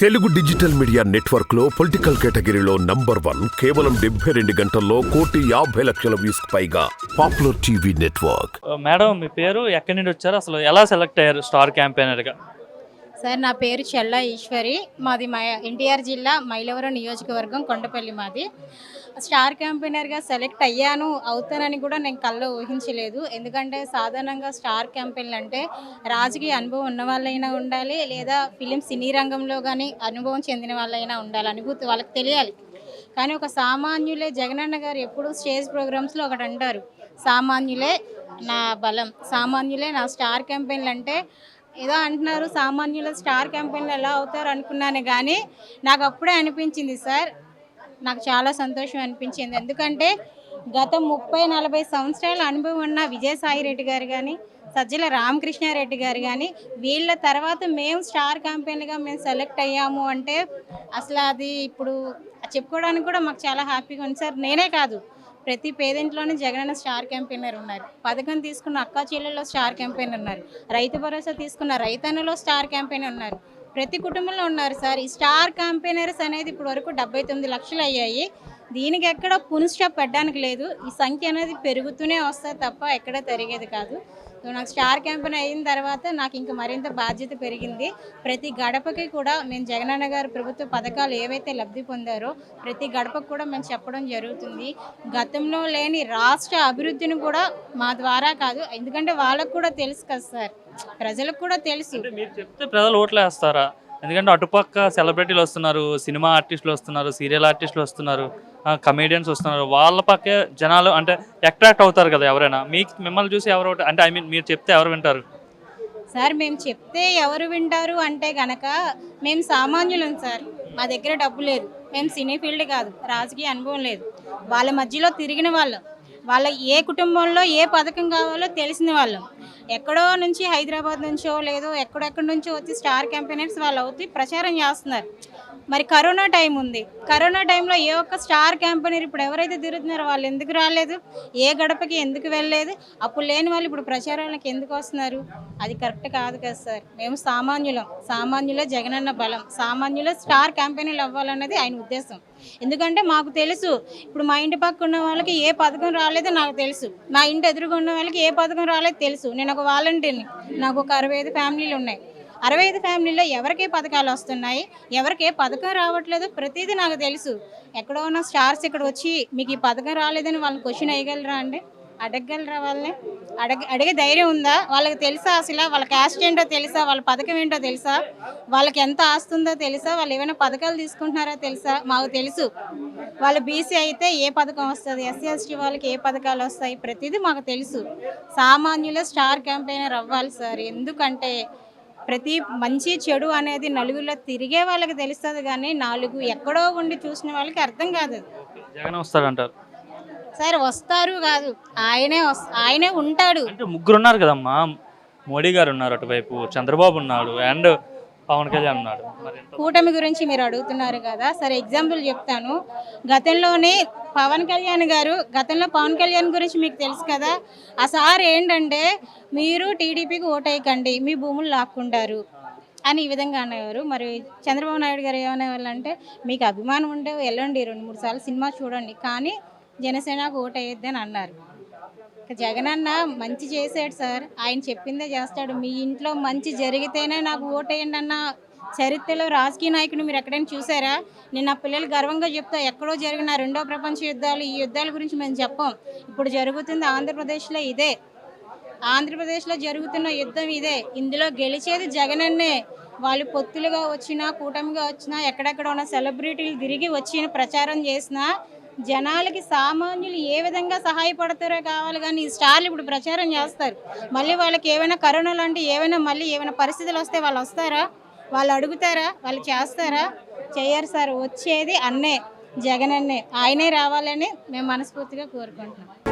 Telugu digital media నెట్వర్క్లో political కేటగిరీలో number one కేవలం డెబ్బై రెండు గంటల్లో కోటి యాభై లక్షల వ్యూస్ పైగా popular TV network. Uh, madam మీ పేరు ఎక్కడి నుండి వచ్చారు? అసలు ఎలా సెలెక్ట్ అయ్యారు స్టార్ క్యాంపెయినర్గా? సార్ నా పేరు చెల్ల ఈశ్వరి. మాది మై ఎన్టీఆర్ జిల్లా మైలవరం నియోజకవర్గం కొండపల్లి మాది. స్టార్ క్యాంపెయినర్గా సెలెక్ట్ అయ్యాను అవుతానని కూడా నేను కళ్ళు ఊహించలేదు. ఎందుకంటే సాధారణంగా స్టార్ క్యాంపెయిన్లు అంటే రాజకీయ అనుభవం ఉన్న వాళ్ళైనా ఉండాలి లేదా ఫిలిం సినీ రంగంలో కానీ అనుభవం చెందిన వాళ్ళైనా ఉండాలి అనుభూతి వాళ్ళకి తెలియాలి. కానీ ఒక సామాన్యులే జగనన్న గారు ఎప్పుడు స్టేజ్ ప్రోగ్రామ్స్లో ఒకటి అంటారు సామాన్యులే నా బలం సామాన్యులే నా స్టార్ క్యాంపెయిన్లు అంటే ఏదో అంటున్నారు సామాన్యులు స్టార్ క్యాంపెయిన్లు ఎలా అవుతారు అనుకున్నాను కానీ నాకు అప్పుడే అనిపించింది సార్. నాకు చాలా సంతోషం అనిపించింది. ఎందుకంటే గత ముప్పై నలభై సంవత్సరాల అనుభవం ఉన్న విజయసాయి రెడ్డి గారు కానీ సజ్జల రామకృష్ణారెడ్డి గారు కానీ వీళ్ళ తర్వాత మేము స్టార్ క్యాంపెయిన్గా మేము సెలెక్ట్ అయ్యాము అంటే అసలు అది ఇప్పుడు చెప్పుకోవడానికి కూడా మాకు చాలా హ్యాపీగా ఉంది సార్. నేనే కాదు ప్రతి పేదింట్లోనే జగనన్న స్టార్ క్యాంపెయినర్ ఉన్నారు. పథకం తీసుకున్న అక్క చెల్లెల్లో స్టార్ క్యాంపెయిన్ ఉన్నారు. రైతు భరోసా తీసుకున్న రైతన్నలో స్టార్ క్యాంపెయిన్ ఉన్నారు. ప్రతి కుటుంబంలో ఉన్నారు సార్. ఈ స్టార్ క్యాంపెయినర్స్ అనేది ఇప్పుడు వరకు డెబ్బై తొమ్మిది లక్షలు అయ్యాయి. దీనికి ఎక్కడ పున్ స్టాప్ పెట్టడానికి లేదు. ఈ సంఖ్య అనేది పెరుగుతూనే వస్తుంది తప్ప ఎక్కడ తరిగేది కాదు. సో నాకు స్టార్ క్యాంపెయిన్ అయిన తర్వాత నాకు ఇంకా మరింత బాధ్యత పెరిగింది. ప్రతి గడపకి కూడా మేము జగనన్న గారు ప్రభుత్వ పథకాలు ఏవైతే లబ్ధి పొందారో ప్రతి గడపకు కూడా మేము చెప్పడం జరుగుతుంది. గతంలో లేని రాష్ట్ర అభివృద్ధిని కూడా మా ద్వారా కాదు ఎందుకంటే వాళ్ళకు కూడా తెలుసు కదా సార్. ప్రజలకు కూడా తెలుసు. మీరు చెప్తే ప్రజలు ఓట్లు వేస్తారా ఎందుకంటే అటుపక్క సెలబ్రిటీలు వస్తున్నారు సినిమా ఆర్టిస్టులు వస్తున్నారు సీరియల్ ఆర్టిస్టులు వస్తున్నారు కమేడియన్స్ వస్తున్నారు. వాళ్ళ పక్కే జనాలు అంటే అట్రాక్ట్ అవుతారు కదా ఎవరైనా. మీకు మిమ్మల్ని చూసి ఎవరు అంటే ఐ మీన్ మీరు చెప్తే ఎవరు వింటారు? సార్ మేము చెప్తే ఎవరు వింటారు అంటే గనక మేము సామాన్యులం సార్. మా దగ్గర డబ్బు లేదు. మేము సినీ ఫీల్డ్ కాదు. రాజకీయ అనుభవం లేదు. వాళ్ళ మధ్యలో తిరిగిన వాళ్ళం. వాళ్ళ ఏ కుటుంబంలో ఏ పథకం కావాలో తెలిసిన వాళ్ళం. ఎక్కడో నుంచి హైదరాబాద్ నుంచో లేదో ఎక్కడెక్కడి నుంచో వచ్చి స్టార్ క్యాంపెయినర్స్ వాళ్ళు అవుతూ ప్రచారం చేస్తున్నారు. మరి కరోనా టైం ఉంది. కరోనా టైంలో ఏ ఒక్క స్టార్ క్యాంపెయినర్ ఇప్పుడు ఎవరైతే తిరుగుతున్నారో వాళ్ళు ఎందుకు రాలేదు? ఏ గడపకి ఎందుకు వెళ్ళలేదు? అప్పుడు లేని వాళ్ళు ఇప్పుడు ప్రచారాలకు ఎందుకు వస్తున్నారు? అది కరెక్ట్ కాదు కదా సార్. మేము సామాన్యులం. సామాన్యుల జగనన్న బలం. సామాన్యుల స్టార్ క్యాంపెయినర్లు అవ్వాలన్నది ఆయన ఉద్దేశం. ఎందుకంటే మాకు తెలుసు ఇప్పుడు మా ఇంటి పక్క ఉన్న వాళ్ళకి ఏ పథకం రాలేదో నాకు తెలుసు. మా ఇంటి ఎదురుగా ఉన్న వాళ్ళకి ఏ పథకం రాలేదో తెలుసు. నేను ఒక వాలంటీర్ని నాకు ఒక అరవై ఐదు ఫ్యామిలీలు ఉన్నాయి. అరవై ఐదు ఫ్యామిలీలో ఎవరికే పథకాలు వస్తున్నాయి? ఎవరికే పథకం రావట్లేదు? ప్రతిదీ నాకు తెలుసు. ఎక్కడో ఉన్న స్టార్స్ ఇక్కడ వచ్చి మీకు ఈ పథకం రాలేదని వాళ్ళు క్వశ్చన్ వేయగలరా అండి? అడగగలరా వాళ్ళని? అడగ అడిగే ధైర్యం ఉందా? వాళ్ళకి తెలుసా అసలు? వాళ్ళ క్యాస్ట్ ఏంటో తెలుసా? వాళ్ళ పథకం ఏంటో తెలుసా? వాళ్ళకి ఎంత ఆస్తుందో తెలుసా? వాళ్ళు ఏమైనా పథకాలు తీసుకుంటున్నారో తెలుసా? మాకు తెలుసు. వాళ్ళు బీసీ అయితే ఏ పథకం వస్తుంది? ఎస్సీ ఎస్టీ వాళ్ళకి ఏ పథకాలు వస్తాయి? ప్రతిదీ మాకు తెలుసు. సామాన్యుల స్టార్ క్యాంపెయినర్ అవ్వాలి సార్. ఎందుకంటే ప్రతి మంచి చెడు అనేది నలుగురిలో తిరిగే వాళ్ళకి తెలుస్తుంది కానీ నాలుగు ఎక్కడో ఉండి చూసిన వాళ్ళకి అర్థం కాదు జగన్ వస్తాడంటారు. సార్ వస్తారు కాదు. ఆయనే ఆయనే ఉంటాడు. అంటే ముగ్గురు ఉన్నారు కదమ్మా. మోడీ గారు ఉన్నారు అటువైపు చంద్రబాబు ఉన్నాడు అండ్ పవన్ కళ్యాణ్ ఉన్నాడు. కూటమి గురించి మీరు అడుగుతున్నారు కదా. సరే ఎగ్జాంపుల్ చెప్తాను. గతంలోనే పవన్ కళ్యాణ్ గారు గతంలో పవన్ కళ్యాణ్ గురించి మీకు తెలుసు కదా. ఆ సార్ ఏంటంటే మీరు టీడీపీకి ఓటేయకండి మీ భూములు లాక్కుంటారు అని ఈ విధంగా అనేవారు. మరి చంద్రబాబు నాయుడు గారు ఏమనేవాళ్ళు అంటే మీకు అభిమానం ఉంటే వెళ్ళండి రెండు మూడు సార్లు సినిమా చూడండి. కానీ జనసేనకు ఓటేయద్దు అని అన్నారు. జగన్ అన్న మంచి చేశాడు సార్. ఆయన చెప్పిందే చేస్తాడు. మీ ఇంట్లో మంచి జరిగితేనే నాకు ఓటేయండి అన్న చరిత్రలో రాజకీయ నాయకుడు మీరు ఎక్కడైనా చూసారా? నేను నా పిల్లలు గర్వంగా చెప్తా ఎక్కడో జరిగిన రెండో ప్రపంచ యుద్ధాలు ఈ యుద్ధాల గురించి మేము చెప్పాం. ఇప్పుడు జరుగుతుంది ఆంధ్రప్రదేశ్లో ఇదే. ఆంధ్రప్రదేశ్లో జరుగుతున్న యుద్ధం ఇదే. ఇందులో గెలిచేది జగనన్నే. వాళ్ళు పొత్తులుగా వచ్చినా కూటమిగా వచ్చినా ఎక్కడెక్కడ ఉన్న సెలబ్రిటీలు తిరిగి వచ్చి ప్రచారం చేసినా జనాలకి సామాన్యులు ఏ విధంగా సహాయపడతారో కావాలి కానీ ఈ స్టార్లు ఇప్పుడు ప్రచారం చేస్తారు. మళ్ళీ వాళ్ళకి ఏమైనా కరోనా లాంటి ఏమైనా మళ్ళీ ఏమైనా పరిస్థితులు వస్తే వాళ్ళు వస్తారా? వాళ్ళు అడుగుతారా? వాళ్ళు చేస్తారా? చేయరు సార్. వచ్చేది అన్నే జగన్ అన్నే ఆయనే రావాలని మేము మనస్ఫూర్తిగా కోరుకుంటున్నాం.